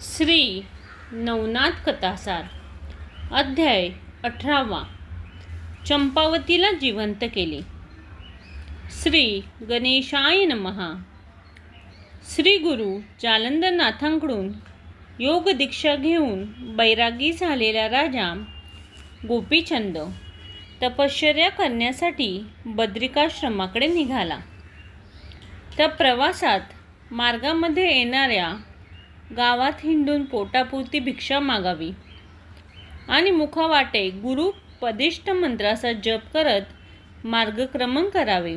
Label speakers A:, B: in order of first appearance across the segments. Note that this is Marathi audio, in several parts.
A: श्री नवनाथ कथासार अध्याय अठरावा. चंपावतीला जिवंत केले. श्री गणेशाय नमहा श्री गुरु जालंदरनाथांकडून योग दीक्षा घेऊन बैरागी झालेला राजा गोपीचंद तपश्चर्या करण्यासाठी बद्रिकाश्रमाकडे निघाला. त्या प्रवासात मार्गामध्ये येणाऱ्या गावात हिंडून पोटापुरती भिक्षा मागावी. आणि मुखावाटे गुरु पदिष्ट मंत्राचा जप करत मार्गक्रमण करावे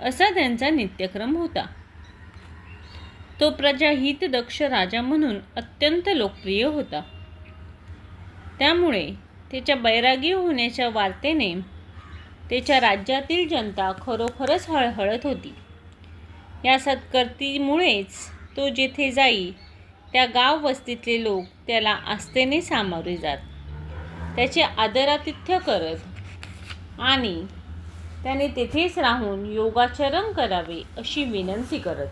A: असा त्यांचा नित्यक्रम होता. तो प्रजाहित दक्ष राजा म्हणून अत्यंत लोकप्रिय होता. त्यामुळे त्याच्या बैरागी होण्याच्या वार्तेने त्याच्या राज्यातील जनता खरोखरच हळहळत होती. या सत्कर्तीमुळेच तो जेथे जाई त्या गाव वस्तीतले लोक त्याला आस्थेने सामोरे जात. त्याचे आदरातिथ्य करत आणि त्याने तेथेच राहून योगाचरण करावे अशी विनंती करत.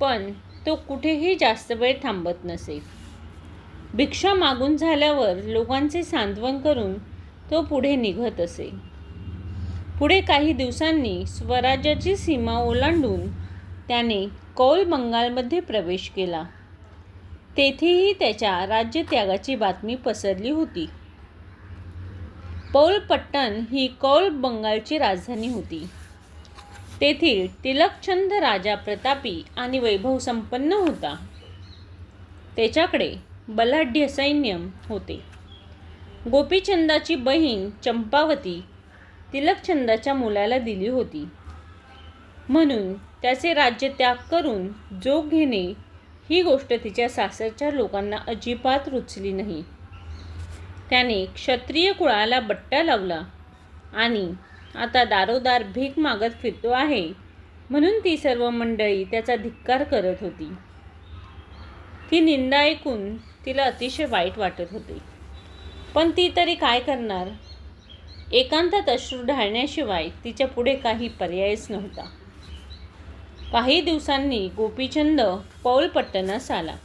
A: पण तो कुठेही जास्त वेळ थांबत नसे. भिक्षा मागून झाल्यावर लोकांचे सांत्वन करून तो पुढे निघत असे. पुढे काही दिवसांनी स्वराज्याची सीमा ओलांडून त्याने कौल बंगालमध्ये प्रवेश केला. तेथेही त्याच्या राज्यत्यागाची बातमी पसरली होती. पौलपट्टण ही कौल बंगालची राजधानी होती. तेथील तिलकचंद राजा प्रतापी आणि वैभव संपन्न होता. त्याच्याकडे बलाढ्य सैन्य होते. गोपीचंदाची बहीण चंपावती तिलकचंदाच्या मुलाला दिली होती. म्हणून त्याचे राज्य त्याग करून जोग घेणे ही गोष्ट तिच्या सासरच्या लोकांना अजिबात रुचली नाही. त्याने क्षत्रिय कुळाला बट्टा लावला आणि आता दारोदार भीक मागत फिरतो आहे म्हणून ती सर्व मंडळी त्याचा धिक्कार करत होती. ती निंदा ऐकून तिला अतिशय वाईट वाटत होते. पण ती तरी काय करणार? एकांतात अश्रू ढाळण्याशिवाय तिच्या पुढे काही पर्यायच नव्हता. काही दिवसांनी गोपीचंद पौलपट्टणास आला.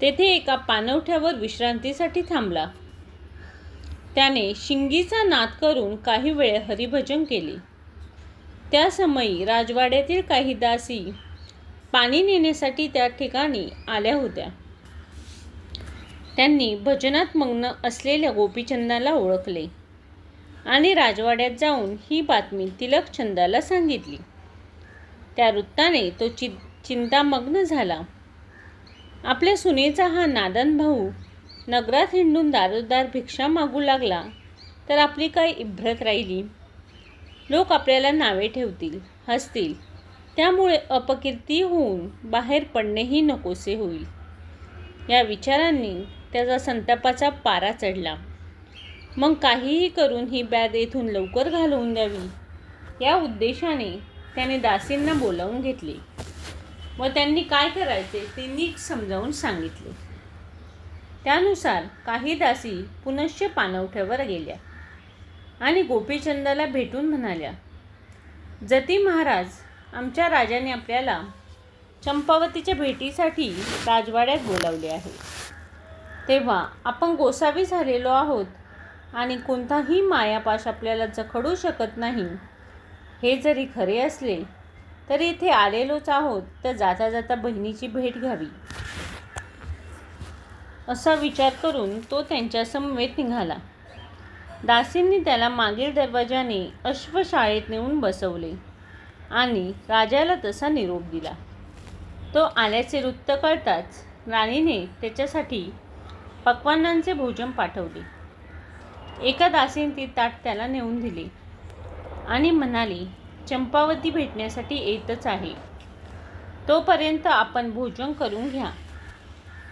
A: तेथे एका पानवठ्यावर विश्रांतीसाठी थांबला. त्याने शिंगीचा नाद करून काही वेळ हरिभजन केले. त्या समयी राजवाड्यातील काही दासी पाणी नेण्यासाठी त्या ठिकाणी आल्या होत्या. त्यांनी भजनात मग्न असलेल्या गोपीचंदाला ओळखले आणि राजवाड्यात जाऊन ही बातमी तिलकचंदाला सांगितली. त्या वृत्ताने तो चि चिंतामग्न झाला. आपल्या सुनेचा हा नादन भाऊ नगरात हिंडून दारोदार भिक्षा मागू लागला तर आपली काय इभ्रत राहिली? लोक आपल्याला नावे ठेवतील हसतील. त्यामुळे अपकीर्ती होऊन बाहेर पडणेही नकोसे होईल. या विचारांनी त्याचा संतापाचा पारा चढला. मग काहीही करून ही बॅग येथून लवकर घालवून द्यावी? या उद्देशाने त्याने दासींना बोलावून घेतले. व त्यांनी काय करायचे ते नीट समजावून सांगितले. त्यानुसार काही दासी पुनश्च पानवठ्यावर गेल्या आणि गोपीचंदाला भेटून म्हणाल्या जती महाराज आमच्या राजाने आपल्याला चंपावतीच्या भेटीसाठी राजवाड्यात बोलावले आहे. तेव्हा आपण गोसावी झालेलो आहोत आणि कोणताही मायापाश आपल्याला जखडू शकत नाही हे जरी खरे असले तरी इथे आलेलोच आहोत तर जाता जाता बहिणीची भेट घ्यावी. असा विचार करून तो त्यांच्या समवेत निघाला. दासींनी त्याला मागील दरवाजाने अश्वशाळेत नेऊन बसवले आणि राजाला तसा निरोप दिला. तो आल्याचे वृत्त कळताच राणीने त्याच्यासाठी पक्वानांचे भोजन पाठवले. एका दासीने ती ताट त्याला नेऊन दिली. आणि म्हणाली चंपावती भेटण्यासाठी येतच आहे. तोपर्यंत आपण भोजन करून घ्या.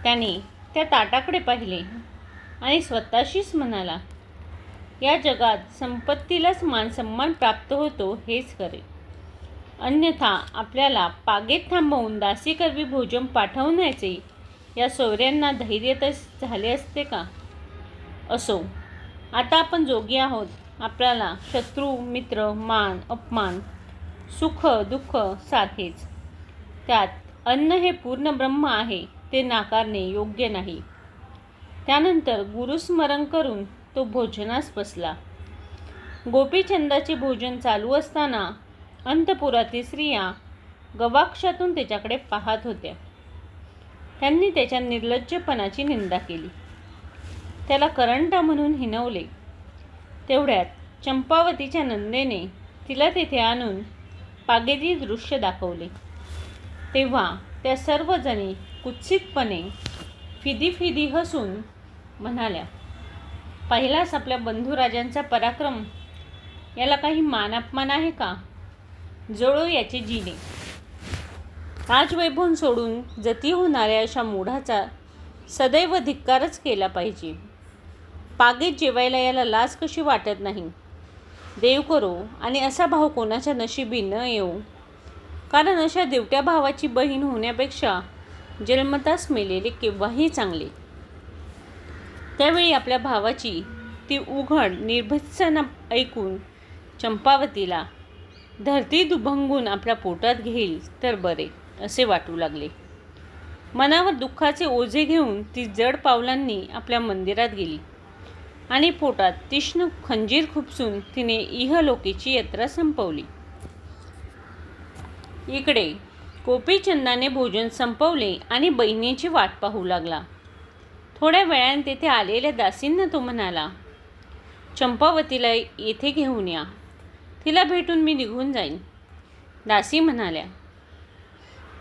A: त्याने त्या ताटाकडे पाहिले आणि स्वतःशीच म्हणाला या जगात संपत्तीलाच मानसन्मान प्राप्त होतो हेच खरे. अन्यथा आपल्याला पागेत थांबवून दासीकरवी भोजन पाठवण्याचे या सोयऱ्यांना धैर्यतच झाले असते का? असो आता आपण जोगी आहोत. आपल्याला शत्रू मित्र मान अपमान सुख दुःख सारखेच. त्यात अन्न हे पूर्ण ब्रह्म आहे ते नाकारणे योग्य नाही. त्यानंतर गुरुस्मरण करून तो भोजनास बसला. गोपीचंदाचे भोजन चालू असताना अंतपुरातील स्त्रिया गवाक्षातून त्याच्याकडे पाहत होत्या. त्यांनी त्याच्या निर्लज्जपणाची निंदा केली. त्याला करंटा म्हणून हिनवले. तेवढ्यात चंपावतीच्या नंदेने तिला तेथे आणून पागेती दृश्य दाखवले. तेव्हा त्या सर्वजणी कुत्सितपणे फिदी फिदी हसून म्हणाल्या पहिलाच आपल्या बंधुराजांचा पराक्रम? याला काही मानापमान आहे का? जळो याचे जिने. राजवैभव सोडून जती होणाऱ्या अशा मूढाचा सदैव धिक्कारच केला पाहिजे. पागेत जेवायला याला लाज कशी वाटत नाही? देव करो आणि असा भाव कोणाच्या नशिबी न येऊ. कारण अशा देवट्या भावाची बहीण होण्यापेक्षा जन्मताच मेलेले केव्हाही चांगले. त्यावेळी आपल्या भावाची ती उघड निर्भत्सना ऐकून चंपावतीला धरती दुभंगून आपल्या पोटात घेईल तर बरे असे वाटू लागले. मनावर दुःखाचे ओझे घेऊन ती जड पावलांनी आपल्या मंदिरात गेली. आणि पोटात तीक्ष्ण खंजीर खुपसून तिने इहलोकीची यात्रा संपवली. इकडे गोपीचंदाने भोजन संपवले आणि बहिणीची वाट पाहू लागला. थोड्या वेळाने तेथे आलेल्या दासींना तो म्हणाला चंपावतीला येथे घेऊन या. तिला भेटून मी निघून जाईन. दासी म्हणाल्या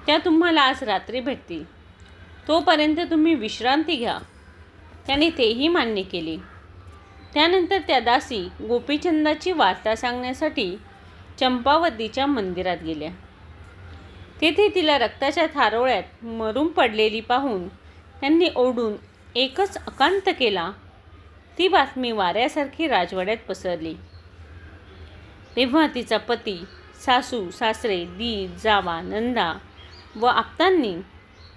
A: त्या तुम्हाला आज रात्री भेटतील. तोपर्यंत तुम्ही विश्रांती घ्या. त्याने तेही मान्य केले. त्यानंतर त्या दासी गोपीचंदाची वार्ता सांगण्यासाठी चंपावतीच्या मंदिरात गेल्या. तेथे तिला रक्ताच्या थारोळ्यात मरून पडलेली पाहून त्यांनी ओढून एकच अकांत केला. ती बातमी वाऱ्यासारखी राजवाड्यात पसरली. तेव्हा तिचा पती सासू सासरे दी जावा नंदा व आप्तांनी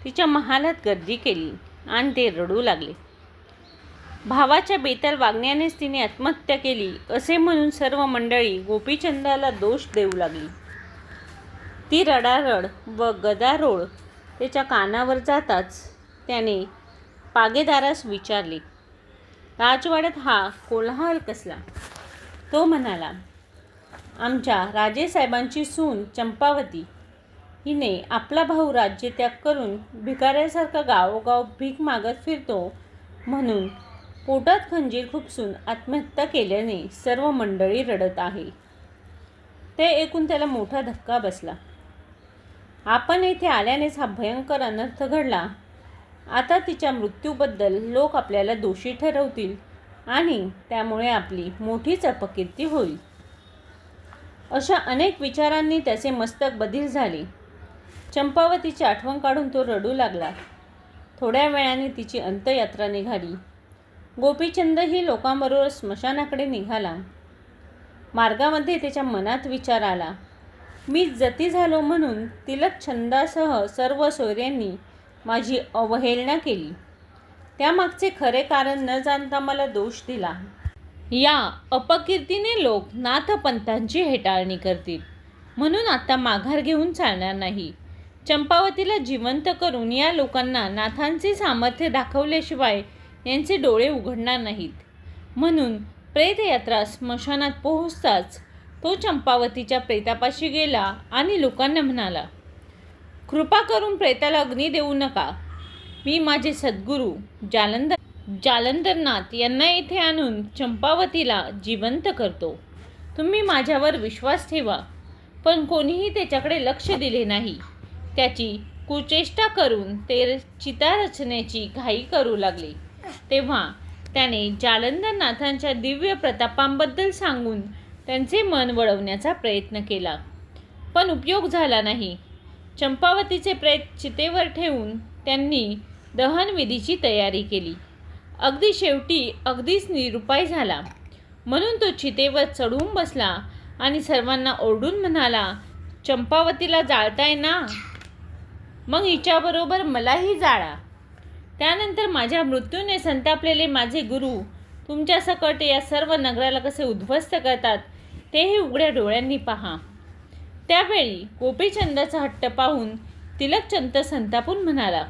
A: तिच्या महालात गर्दी केली आणि ते रडू लागले. भावाच्या बेताल वागण्यानेच तिने आत्महत्या केली असे म्हणून सर्व मंडळी गोपीचंदाला दोष देऊ लागली. ती रडारड व गदारोळ त्याच्या कानावर जाताच त्याने पागेदारास विचारले राजवाड्यात हा कोलाहल कसला? तो म्हणाला आमच्या राजेसाहेबांची सून चंपावती. हिने आपला भाऊ राज्यत्याग करून भिकाऱ्यासारखा गावोगाव भीक मागत फिरतो म्हणून पोटात खंजीर खुपसून आत्महत्या केल्याने सर्व मंडळी रडत आहे. ते ऐकून त्याला मोठा धक्का बसला. आपण येथे आल्यानेच हा भयंकर अनर्थ घडला. आता तिच्या मृत्यूबद्दल लोक आपल्याला दोषी ठरवतील आणि त्यामुळे आपली मोठीच अपकीर्ती होईल. अशा अनेक विचारांनी त्याचे मस्तक बधीर झाले. चंपावतीची आठवण काढून तो रडू लागला. थोड्या वेळाने तिची अंत्ययात्रा निघाली. गोपीचंदही लोकांबरोबर स्मशानाकडे निघाला. मार्गामध्ये त्याच्या मनात विचार आला. मी जती झालो म्हणून तिलक छंदासह सर्व सोयऱ्यांनी माझी अवहेलना केली. त्यामागचे खरे कारण न जाणता मला दोष दिला. या अपकीर्तीने लोक नाथपंथांची हेटाळणी करतील. म्हणून आता माघार घेऊन चालणार नाही. चंपावतीला जिवंत करून या लोकांना नाथांचे सामर्थ्य दाखवल्याशिवाय यांचे डोळे उघडणार नाहीत. म्हणून प्रेतयात्रा स्मशानात पोहोचताच तो चंपावतीच्या प्रेतापाशी गेला आणि लोकांना म्हणाला कृपा करून प्रेताला अग्नी देऊ नका. मी माझे सद्गुरू जालंधर जालंधरनाथ यांना येथे आणून चंपावतीला जिवंत करतो. तुम्ही माझ्यावर विश्वास ठेवा पण कोणीही त्याच्याकडे लक्ष दिले नाही. त्याची कुचेष्टा करून ते चिता रचण्याची घाई करू लागले. तेव्हा त्याने जालंधरनाथांच्या दिव्य प्रतापांबद्दल सांगून त्यांचे मन वळवण्याचा प्रयत्न केला. पण उपयोग झाला नाही. चंपावतीचे प्रेत चितेवर ठेवून त्यांनी दहनविधीची तयारी केली. अगदी शेवटी अगदीच निरुपाय झाला. म्हणून तो चितेवर चढून बसला आणि सर्वांना ओरडून म्हणाला चंपावतीला जाळताय ना? मग हिच्याबरोबर मलाही जाळा. त्यानंतर माझ्या मृत्यूने संतापलेले माझे गुरु तुमच्या सकट या सर्व नगराला कसे उद्ध्वस्त करतात तेही उघड्या डोळ्यांनी पहा. त्यावेळी गोपीचंदाचा हट्ट पाहून तिलकचंद संतापून म्हणाला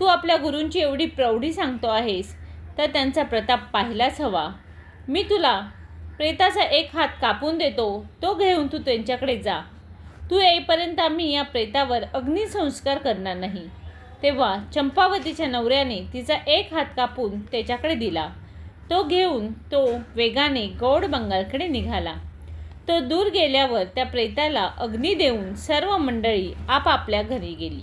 A: तू आपल्या गुरूंची एवढी प्रौढी सांगतो आहेस तर त्यांचा प्रताप पाहिलाच हवा. मी तुला प्रेताचा एक हात कापून देतो तो घेऊन तू त्यांच्याकडे जा. तू येईपर्यंत आम्ही या प्रेतावर अग्निसंस्कार करणार नाही. तेव्हा चंपावतीच्या नवऱ्याने तिचा एक हात कापून त्याच्याकडे दिला. तो घेऊन तो वेगाने गौड बंगालकडे निघाला. तो दूर गेल्यावर त्या प्रेताला अग्नी देऊन सर्व मंडळी आपापल्या घरी गेली.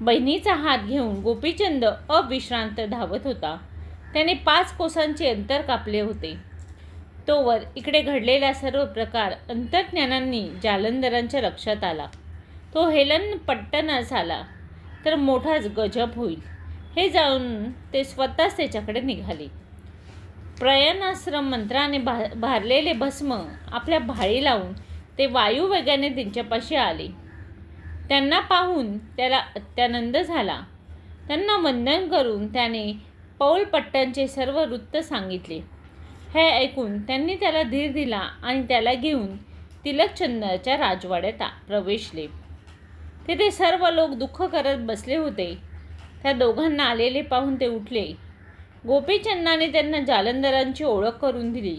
A: बहिणीचा हात घेऊन गोपीचंद अविश्रांत धावत होता. त्याने पाच कोसांचे अंतर कापले होते. तोवर इकडे घडलेला सर्व प्रकार अंतर्ज्ञानांनी जालंधरांच्या लक्षात आला. तो हेलन पट्टनास आला. तर मोठाच गजब होईल. हे जाऊन ते स्वतःच त्याच्याकडे निघाले. प्रयाणाश्रम मंत्राने भा भारलेले भस्म आपल्या भाळी लावून ते वायुवेगाने त्यांच्यापाशी आले. त्यांना पाहून त्याला अत्यानंद झाला. त्यांना वंदन करून त्याने पौलपट्ट्यांचे सर्व वृत्त सांगितले. हे ऐकून त्यांनी त्याला धीर दिला आणि त्याला घेऊन तिलकचंदाच्या राजवाड्यात प्रवेशले. तेथे सर्व लोक दुःख करत बसले होते. त्या दोघांना आलेले पाहून ते उठले. गोपीचंदाने त्यांना जालंधरांची ओळख करून दिली.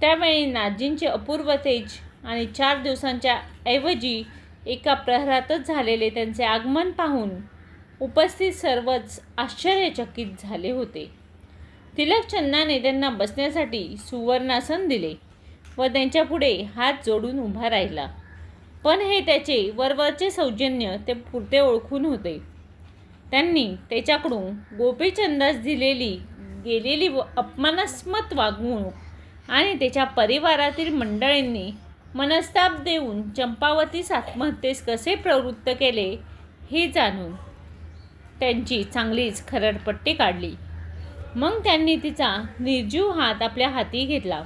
A: त्यावेळी नाजींचे अपूर्व तेज आणि चार दिवसांच्या ऐवजी एका प्रहरातच झालेले त्यांचे आगमन पाहून उपस्थित सर्वच आश्चर्यचकित झाले होते. तिलकचंदाने त्यांना बसण्यासाठी सुवर्णासन दिले व त्यांच्यापुढे हात जोडून उभा राहिला. पण हे त्याचे वरवरचे सौजन्य ते पुरते ओळखून होते. त्यांनी त्याच्याकडून गोपीचंदास दिलेली गेलेली व वागणूक आणि त्याच्या परिवारातील मंडळींनी मनस्ताप देऊन चंपावतीस आत्महत्येस कसे प्रवृत्त केले हे जाणून त्यांची चांगलीच खरडपट्टी काढली. मग त्यांनी तिचा निर्जीव हात आपल्या हाती घेतला.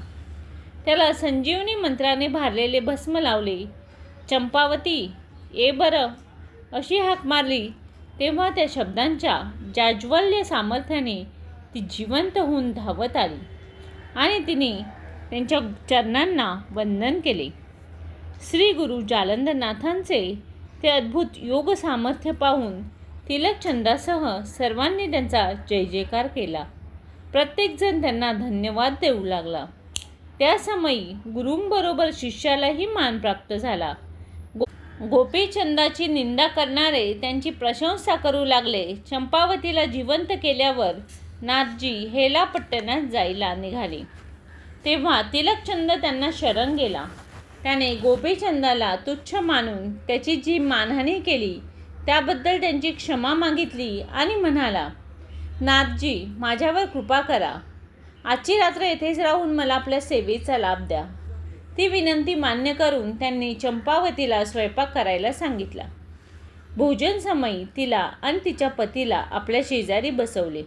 A: त्याला संजीवनी मंत्राने भारलेले भस्म लावले. चंपावती ए बरं अशी हाक मारली. तेव्हा त्या शब्दांच्या जाज्वल्य सामर्थ्याने ती जिवंत होऊन धावत आली आणि तिने त्यांच्या चरणांना वंदन केले. श्री गुरु जालंधरनाथांचे ते अद्भुत योग सामर्थ्य पाहून तिलकचंदासह सर्वांनी त्यांचा जय जयकार केला. प्रत्येकजण त्यांना धन्यवाद देऊ लागला. त्यासमयी गुरूंबरोबर शिष्यालाही मान प्राप्त झाला. गोपीचंदाची निंदा करणारे त्यांची प्रशंसा करू लागले. चंपावतीला जिवंत केल्यावर नाथजी हेलापट्टणात जायला निघाले. तेव्हा तिलकचंद त्यांना शरण गेला. त्याने गोपीचंदाला तुच्छ मानून त्याची जी मानहानी केली त्याबद्दल त्यांची क्षमा मागितली आणि म्हणाला नाथजी माझ्यावर कृपा करा. आजची रात्र येथेच राहून मला आपल्या सेवेचा लाभ द्या. ती विनंती मान्य करून त्यांनी चंपावतीला स्वयंपाक करायला सांगितला. भोजन समयी तिला आणि तिच्या पतीला आपल्या शेजारी बसवले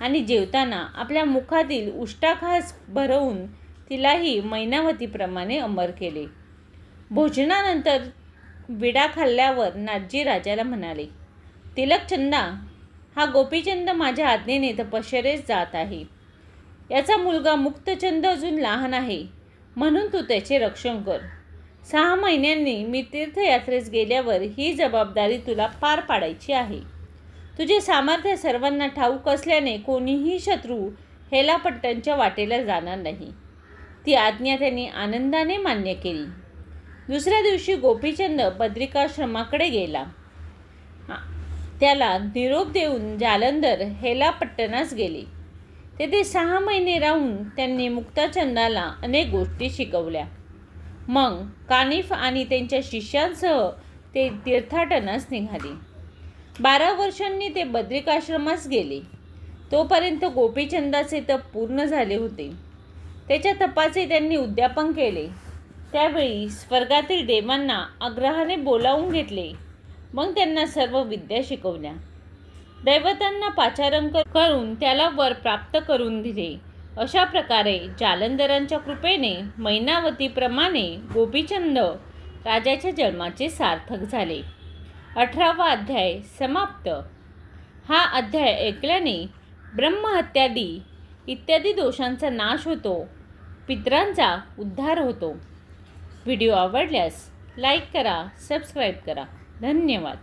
A: आणि जेवताना आपल्या मुखातील उष्टाखास भरवून तिलाही मैनावतीप्रमाणे अमर केले. भोजनानंतर विडा खाल्ल्यावर नाथजी राजाला म्हणाले तिलकचंदा हा गोपीचंद माझ्या आज्ञेने तपश्चर्येस जात आहे. याचा मुलगा मुक्तचंद अजून लहान आहे. म्हणून तू त्याचे रक्षण कर. सहा महिन्यांनी मी तीर्थयात्रेस गेल्यावर ही जबाबदारी तुला पार पाडायची आहे. तुझे सामर्थ्य सर्वांना ठाऊक असल्याने कोणीही शत्रू हेलापट्ट्यांच्या वाटेला जाणार नाही. ती आज्ञा त्यांनी आनंदाने मान्य केली. दुसऱ्या दिवशी गोपीचंद बद्रिकाश्रमाकडे गेला. त्याला निरोप देऊन जालंधर हेलापट्टणास गेले. तेथे सहा महिने राहून त्यांनी मुक्ताचंदाला अनेक गोष्टी शिकवल्या. मग कानिफ आणि त्यांच्या शिष्यांसह ते तीर्थाटनास निघाले. बारा वर्षांनी ते बद्रिकाश्रमास गेले. तोपर्यंत गोपीचंदाचे तप पूर्ण झाले होते. त्याच्या तपाचे त्यांनी उद्यापन केले. त्यावेळी स्वर्गातील देवांना आग्रहाने बोलावून घेतले. मग त्यांना सर्व विद्या शिकवल्या. दैवतांना पाचारण करून त्याला वर प्राप्त करून दिले. अशा प्रकारे जालंधरांच्या कृपेने मैनावतीप्रमाणे गोपीचंद राजाच्या जन्माचे सार्थक झाले. अठरावा अध्याय समाप्त. हा अध्याय ऐकल्याने ब्रह्महत्यादी इत्यादी दोषांचा नाश होतो पित्रांचा उद्धार होतो. व्हिडिओ आवडल्यास लाईक करा सबस्क्राईब करा. धन्यवाद.